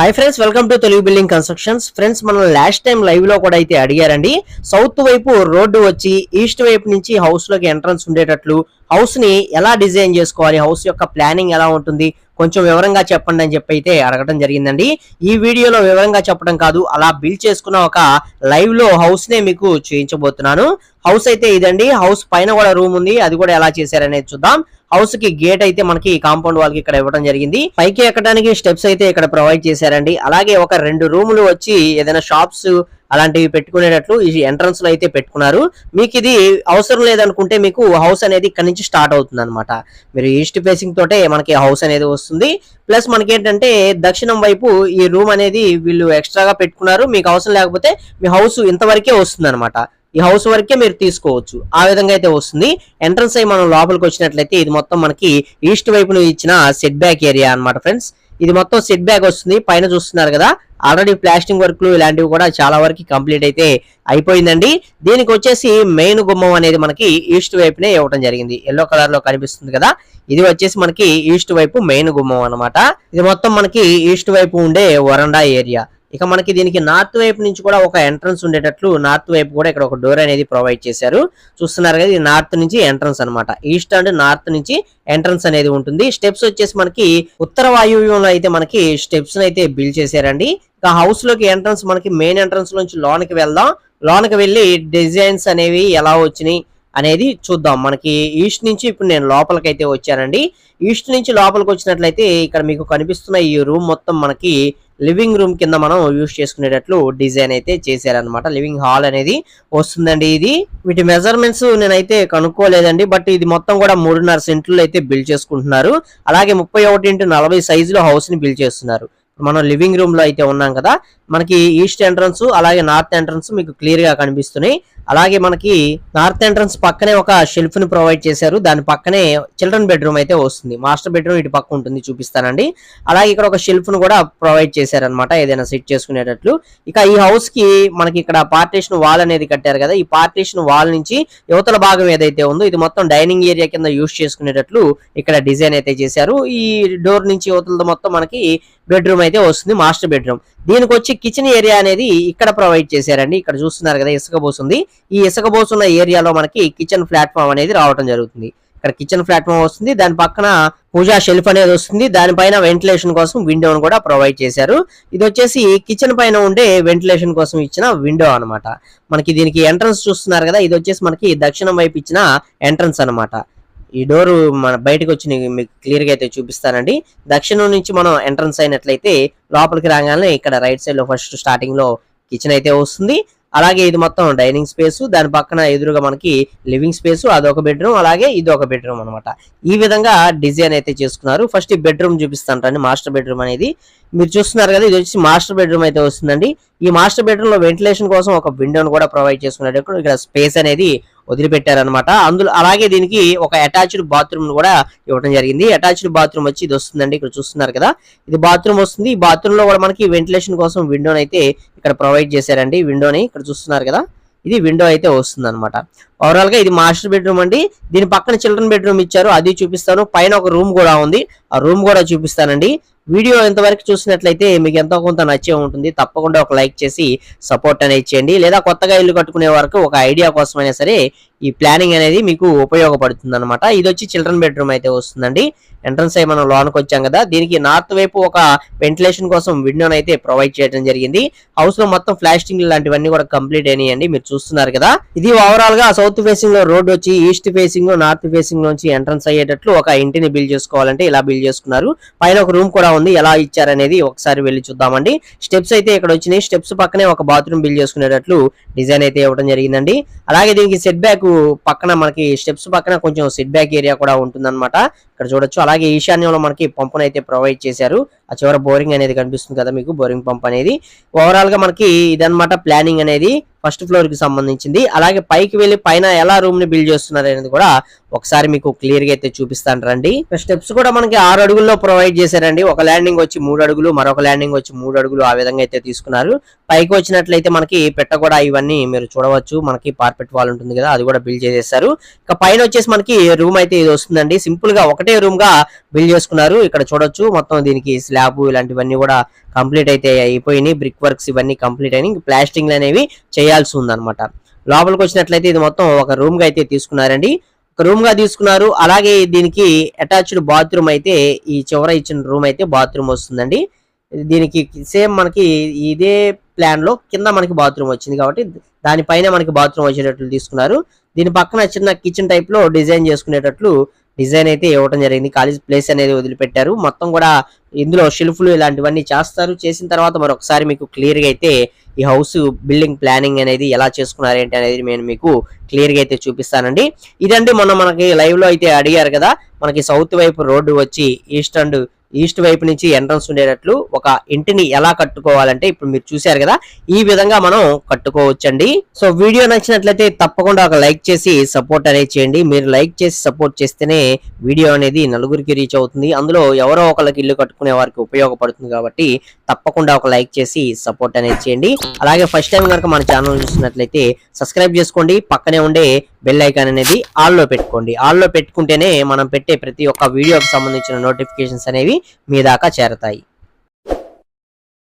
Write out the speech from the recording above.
Hi friends welcome to Telugu building constructions friends మనం last time లైవ్లో కూడా అయితే అడిగారండి. సౌత్ వైపు రోడ్డు వచ్చి ఈస్ట్ వైపు నుంచి హౌస్లోకి ఎంట్రన్స్ ఉండేటట్లు హౌస్ని ఎలా డిజైన్ చేసుకోవాలి హౌస్ యొక్క ప్లానింగ్ ఎలా ఉంటుంది కొంచెం వివరంగా చెప్పండి అని చెప్పి అయితే అడగడం జరిగిందండి. ఈ వీడియోలో వివరంగా చెప్పడం కాదు అలా బిల్డ్ చేసుకున్న ఒక లైవ్లో హౌస్ నే మీకు చూపించబోతున్నాను. హౌస్ అయితే ఇదండి హౌస్ పైన కూడా రూమ్ ఉంది అది కూడా ఎలా చేశారనేది చూద్దాం. హౌస్కి గేట్ అయితే మనకి కాంపౌండ్ వాల్కి ఇక్కడ ఇవ్వడం జరిగింది. పైకి ఎక్కడానికి స్టెప్స్ అయితే ఇక్కడ ప్రొవైడ్ చేశారండి. అలాగే ఒక రెండు రూములు వచ్చి ఏదైనా షాప్స్ అలాంటివి పెట్టుకునేటట్లు ఈ ఎంట్రన్స్లో అయితే పెట్టుకున్నారు. మీకు ఇది అవసరం లేదనుకుంటే మీకు హౌస్ అనేది ఇక్కడ నుంచి స్టార్ట్ అవుతుంది అనమాట మీరు ఈస్ట్ ఫేసింగ్ తోటే మనకి హౌస్ అనేది వస్తుంది. ప్లస్ మనకి ఏంటంటే దక్షిణం వైపు ఈ రూమ్ అనేది వీళ్ళు ఎక్స్ట్రాగా పెట్టుకున్నారు. మీకు అవసరం లేకపోతే మీ హౌస్ ఇంతవరకే వస్తుంది అనమాట ఈ హౌస్ వరకే మీరు తీసుకోవచ్చు. ఆ విధంగా అయితే వస్తుంది. ఎంట్రన్స్ అయ్యి మనం లోపలికి వచ్చినట్లయితే ఇది మొత్తం మనకి ఈస్ట్ వైపు ఇచ్చిన సెట్ బ్యాక్ ఏరియా అన్నమాట ఫ్రెండ్స్. ఇది మొత్తం సెట్ బ్యాక్ వస్తుంది. పైన చూస్తున్నారు కదా ఆల్రెడీ ప్లాస్టింగ్ వర్క్లు ఇలాంటివి కూడా చాలా వరకు కంప్లీట్ అయితే అయిపోయిందండి. దీనికి వచ్చేసి మెయిన్ గుమ్మం అనేది మనకి ఈస్ట్ వైపునే ఇవ్వడం జరిగింది. ఎల్లో కలర్లో కనిపిస్తుంది కదా ఇది వచ్చేసి మనకి ఈస్ట్ వైపు మెయిన్ గుమ్మం అనమాట ఇది మొత్తం మనకి ఈస్ట్ వైపు ఉండే వరండా ఏరియా. ఇక మనకి దీనికి నార్త్ వైపు నుంచి కూడా ఒక ఎంట్రన్స్ ఉండేటట్లు నార్త్ వైపు కూడా ఇక్కడ ఒక డోర్ అనేది ప్రొవైడ్ చేశారు. చూస్తున్నారు కదా ఇది నార్త్ నుంచి ఎంట్రన్స్ అన్నమాట. ఈస్ట్ అండ్ నార్త్ నుంచి ఎంట్రన్స్ అనేది ఉంటుంది. స్టెప్స్ వచ్చేసి మనకి ఉత్తర వాయువ్యంలో అయితే మనకి స్టెప్స్ అయితే బిల్డ్ చేశారండి. ఇక హౌస్లోకి ఎంట్రన్స్ మనకి మెయిన్ ఎంట్రన్స్ నుంచి లోనికి వెళ్దాం. లోనికి వెళ్ళి డిజైన్స్ అనేవి ఎలా వచ్చినాయి అనేది చూద్దాం. మనకి ఈస్ట్ నుంచి ఇప్పుడు నేను లోపలికి అయితే వచ్చానండి. ఈస్ట్ నుంచి లోపలికి వచ్చినట్లయితే ఇక్కడ మీకు కనిపిస్తున్న ఈ రూమ్ మొత్తం మనకి లివింగ్ రూమ్ కింద మనం యూస్ చేసుకునేటట్లు డిజైన్ అయితే చేశారనమాట లివింగ్ హాల్ అనేది వస్తుందండి ఇది. వీటి మెజర్మెంట్స్ నేనైతే కనుక్కోలేదండి బట్ ఇది మొత్తం కూడా మూడున్నర సెంట్లు అయితే బిల్డ్ చేసుకుంటున్నారు. అలాగే ముప్పై ఒకటి ఇంటూ నలభై సైజులో హౌస్ని బిల్డ్ చేస్తున్నారు. మనం లివింగ్ రూమ్లో అయితే ఉన్నాం కదా మనకి ఈస్ట్ ఎంట్రన్స్ అలాగే నార్త్ ఎంట్రన్స్ మీకు క్లియర్గా కనిపిస్తున్నాయి. అలాగే మనకి నార్త్ ఎంట్రన్స్ పక్కనే ఒక షెల్ఫ్ని ప్రొవైడ్ చేశారు. దాని పక్కనే చిల్డ్రన్ బెడ్రూమ్ అయితే వస్తుంది. మాస్టర్ బెడ్రూమ్ ఇటు పక్క ఉంటుంది చూపిస్తానండి. అలాగే ఇక్కడ ఒక షెల్ఫ్ను కూడా ప్రొవైడ్ చేశారనమాట ఏదైనా సెట్ చేసుకునేటట్లు. ఇక ఈ హౌస్కి మనకి ఇక్కడ పార్టీషన్ వాల్ అనేది కట్టారు కదా ఈ పార్టీషన్ వాల్ నుంచి యువతల భాగం ఏదైతే ఉందో ఇది మొత్తం డైనింగ్ ఏరియా కింద యూస్ చేసుకునేటట్లు ఇక్కడ డిజైన్ అయితే చేశారు. ఈ డోర్ నుంచి యువతలతో మొత్తం మనకి బెడ్రూమ్ అయితే వస్తుంది మాస్టర్ బెడ్రూమ్ దీనికి వచ్చి కిచెన్ ఏరియా అనేది ఇక్కడ ప్రొవైడ్ చేశారండి. ఇక్కడ చూస్తున్నారు కదా ఇసుక బోసుంది ఈ ఇసుక పోసున్న ఏరియాలో మనకి కిచెన్ ప్లాట్ఫామ్ అనేది రావడం జరుగుతుంది. ఇక్కడ కిచెన్ ప్లాట్ఫామ్ వస్తుంది. దాని పక్కన పూజా షెల్ఫ్ అనేది వస్తుంది. దానిపైన వెంటిలేషన్ కోసం విండోను కూడా ప్రొవైడ్ చేశారు. ఇది వచ్చేసి కిచెన్ పైన ఉండే వెంటిలేషన్ కోసం ఇచ్చిన విండో అన్నమాట. మనకి దీనికి ఎంట్రన్స్ చూస్తున్నారు కదా ఇది వచ్చేసి మనకి దక్షిణం వైపు ఇచ్చిన ఎంట్రన్స్ అన్నమాట. ఈ డోర్ మన బయటకు వచ్చి మీకు క్లియర్గా అయితే చూపిస్తానండి. దక్షిణం నుంచి మనం ఎంట్రన్స్ అయినట్లయితే లోపలికి రాగానే ఇక్కడ రైట్ సైడ్లో ఫస్ట్ స్టార్టింగ్లో కిచెన్ అయితే వస్తుంది. అలాగే ఇది మొత్తం డైనింగ్ స్పేస్. దాని పక్కన ఎదురుగా మనకి లివింగ్ స్పేస్ అదొక బెడ్రూమ్ అలాగే ఇది ఒక బెడ్రూమ్ అనమాట ఈ విధంగా డిజైన్ అయితే చేసుకున్నారు. ఫస్ట్ ఈ బెడ్రూమ్ చూపిస్తాను మాస్టర్ బెడ్రూమ్ అనేది. మీరు చూస్తున్నారు కదా ఇది వచ్చి మాస్టర్ బెడ్రూమ్ అయితే వస్తుందండి. ఈ మాస్టర్ బెడ్రూమ్లో వెంటిలేషన్ కోసం ఒక విండోను కూడా ప్రొవైడ్ చేసుకున్నారు. ఇక్కడ స్పేస్ అనేది వదిలిపెట్టారనమాట అందులో అలాగే దీనికి ఒక అటాచ్డ్ బాత్రూమ్ కూడా ఇవ్వడం జరిగింది. అటాచ్డ్ బాత్రూమ్ వచ్చి ఇది వస్తుందండి ఇక్కడ చూస్తున్నారు కదా. ఇది బాత్రూమ్ వస్తుంది. ఈ బాత్రూమ్లో కూడా మనకి వెంటిలేషన్ కోసం విండోని అయితే ఇక్కడ ప్రొవైడ్ చేశారండి. విండోని ఇక్కడ చూస్తున్నారు కదా. ఇది విండో అయితే వస్తుంది అనమాట ఓవరాల్గా ఇది మాస్టర్ బెడ్రూమ్ అండి. దీని పక్కన చిల్డ్రన్ బెడ్రూమ్ ఇచ్చారు. అది చూపిస్తాను. పైన ఒక రూమ్ కూడా ఉంది. ఆ రూమ్ కూడా చూపిస్తానండి. వీడియో ఇంతవరకు చూసినట్లయితే మీకు ఎంతో కొంత నచ్చే ఉంటుంది. తప్పకుండా ఒక లైక్ చేసి సపోర్ట్ అనేది చేయండి. లేదా కొత్తగా ఇల్లు కట్టుకునే వరకు ఒక ఐడియా కోసమైనా సరే ఈ ప్లానింగ్ అనేది మీకు ఉపయోగపడుతుంది అనమాట ఇది వచ్చి చిల్డ్రన్ బెడ్రూమ్ అయితే వస్తుందండి. ఎంట్రన్స్ అయ్యి మనం లోన్కి వచ్చాం కదా. దీనికి నార్త్ వైపు ఒక వెంటిలేషన్ కోసం విండోని అయితే ప్రొవైడ్ చేయడం జరిగింది. హౌస్లో మొత్తం ఫ్లాస్టింగ్ లాంటివన్నీ కూడా కంప్లీట్ అయినాయండి. మీరు చూస్తున్నారు కదా. ఇది ఓవరాల్గా సౌత్ సౌత్ ఫేసింగ్లో రోడ్ వచ్చి ఈస్ట్ ఫేసింగ్ నార్త్ ఫేసింగ్ నుంచి ఎంట్రన్స్ అయ్యేటట్లు ఒక ఇంటిని బిల్డ్ చేసుకోవాలంటే ఇలా బిల్డ్ చేసుకున్నారు. పైన ఒక రూమ్ కూడా ఉంది. ఎలా ఇచ్చారనేది ఒకసారి వెళ్ళి చూద్దామండి. స్టెప్స్ అయితే ఇక్కడ వచ్చినాయి. స్టెప్స్ పక్కనే ఒక బాత్రూమ్ బిల్డ్ చేసుకునేటట్లు డిజైన్ అయితే ఇవ్వడం జరిగిందండి. అలాగే దీనికి సెట్ బ్యాక్ పక్కన మనకి స్టెప్స్ పక్కన కొంచెం సెట్ బ్యాక్ ఏరియా కూడా ఉంటుందన్నమాట. ఇక్కడ చూడొచ్చు. అలాగే ఈశాన్యంలో మనకి పంపును అయితే ప్రొవైడ్ చేశారు. ఆ చివర బోరింగ్ అనేది కనిపిస్తుంది కదా మీకు బోరింగ్ పంప్ అనేది. ఓవరాల్గా మనకి ఇదనమాట ప్లానింగ్ అనేది ఫస్ట్ ఫ్లోర్కి సంబంధించింది. అలాగే పైకి వెళ్ళి పైన ఎలా రూమ్ని బిల్డ్ చేస్తున్నారు అనేది కూడా ఒకసారి మీకు క్లియర్గా అయితే చూపిస్తాను రండి. స్టెప్స్ కూడా మనకి ఆరు అడుగుల్లో ప్రొవైడ్ చేశారండి. ఒక ల్యాండింగ్ వచ్చి మూడు అడుగులు మరొక ల్యాండింగ్ వచ్చి మూడు అడుగులు ఆ విధంగా అయితే తీసుకున్నారు. పైకి వచ్చినట్లయితే మనకి పెట్ట కూడా ఇవన్నీ మీరు చూడవచ్చు. మనకి పార్పెట్ వాల్ ఉంటుంది కదా అది కూడా బిల్డ్ చేసేసారు ఇక పైన వచ్చేసి మనకి రూమ్ అయితే ఇది వస్తుందండి. సింపుల్గా ఒకటి ఒకటే రూమ్గా బిల్డ్ చేసుకున్నారు. ఇక్కడ చూడొచ్చు మొత్తం దీనికి స్లాబ్ ఇలాంటివన్నీ కూడా కంప్లీట్ అయితే అయిపోయినాయి. బ్రిక్ వర్క్స్ ఇవన్నీ కంప్లీట్ అయినాయి. ప్లాస్టింగ్ అనేవి చేయాల్సి ఉందన్నమాట. లోపలికి వచ్చినట్లయితే ఇది మొత్తం ఒక రూమ్గా అయితే తీసుకున్నారండి. ఒక రూమ్గా తీసుకున్నారు. అలాగే దీనికి అటాచ్డ్ బాత్రూమ్ అయితే ఈ చివర ఇచ్చిన రూమ్ అయితే బాత్రూమ్ వస్తుందండి. దీనికి సేమ్ మనకి ఇదే ప్లాన్లో కింద మనకి బాత్రూమ్ వచ్చింది కాబట్టి దానిపైన మనకి బాత్రూమ్ వచ్చేటట్లు తీసుకున్నారు. దీని పక్కన చిన్న కిచెన్ టైప్లో డిజైన్ చేసుకునేటట్లు డిజైన్ అయితే ఇవ్వడం జరిగింది. ఖాళీ ప్లేస్ అనేది వదిలిపెట్టారు. మొత్తం కూడా ఇందులో షెల్ఫ్లు ఇలాంటివన్నీ చేస్తారు. చేసిన తర్వాత మరొకసారి మీకు క్లియర్గా అయితే ఈ హౌస్ బిల్డింగ్ ప్లానింగ్ అనేది ఎలా చేసుకున్నారు ఏంటి అనేది నేను మీకు క్లియర్గా అయితే చూపిస్తానండి. ఇదండి మొన్న మనకి లైవ్లో అయితే అడిగారు కదా. మనకి సౌత్ వైపు రోడ్డు వచ్చి ఈస్ట్ అండ్ ఈస్ట్ వైపు నుంచి ఎంట్రన్స్ ఉండేటట్లు ఒక ఇంటిని ఎలా కట్టుకోవాలంటే ఇప్పుడు మీరు చూశారు కదా ఈ విధంగా మనం కట్టుకోవచ్చండి. సో వీడియో నచ్చినట్లయితే తప్పకుండా ఒక లైక్ చేసి సపోర్ట్ అనేది చేయండి. మీరు లైక్ చేసి సపోర్ట్ చేస్తేనే వీడియో అనేది నలుగురికి రీచ్ అవుతుంది. అందులో ఎవరో ఒకరికి ఇల్లు కట్టుకునే వారికి ఉపయోగపడుతుంది కాబట్టి తప్పకుండా ఒక లైక్ చేసి సపోర్ట్ అనేది చేయండి. అలాగే ఫస్ట్ టైం కనుక మన ఛానల్ చూసినట్లయితే సబ్స్క్రైబ్ చేసుకోండి. పక్కనే ఉండే బెల్ ఐకాన్ అనేది ఆల్లో పెట్టుకోండి. ఆల్లో పెట్టుకుంటేనే మనం పెట్టే ప్రతి ఒక్క వీడియోకి సంబంధించిన నోటిఫికేషన్స్ అనేవి మీ దాకా చేరతాయి.